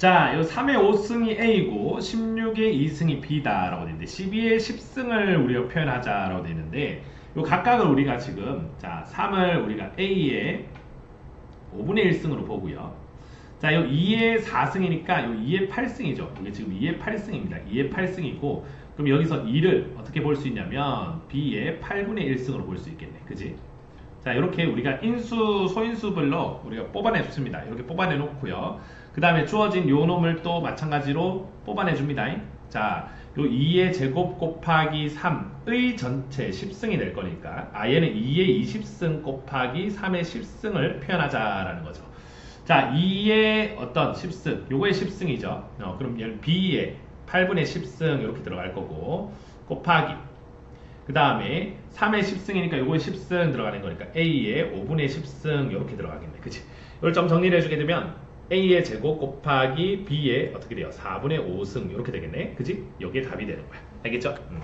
자, 요 3의 5승이 A고 16의 2승이 B다라고 되어 있는데 12의 10승을 우리가 표현하자라고 되어 있는데 요 각각을 우리가 지금 자, 3을 우리가 A의 5분의 1승으로 보고요. 자, 요 2의 4승이니까 요 2의 8승이죠. 이게 지금 2의 8승입니다. 2의 8승이고 그럼 여기서 2를 어떻게 볼 수 있냐면 B의 8분의 1승으로 볼 수 있겠네. 그지? 자, 이렇게 우리가 인수, 소인수별로 우리가 뽑아내 줍니다. 이렇게 뽑아내 놓고요. 그 다음에 주어진 요 놈을 또 마찬가지로 뽑아내 줍니다. 자, 요 2의 제곱 곱하기 3의 전체 10승이 될 거니까, 아, 얘는 2의 20승 곱하기 3의 10승을 표현하자라는 거죠. 자, 2의 어떤 10승, 요거의 10승이죠. 어, 그럼 얘는 B의 8분의 10승 이렇게 들어갈 거고, 곱하기 그 다음에 3의 10승이니까 요거에 10승 들어가는 거니까 A의 5분의 10승 이렇게 들어가겠네. 그치? 이걸 좀 정리를 해주게 되면 A의 제곱 곱하기 B의 어떻게 돼요? 4분의 5승 이렇게 되겠네. 그치? 여기에 답이 되는 거야. 알겠죠? 음.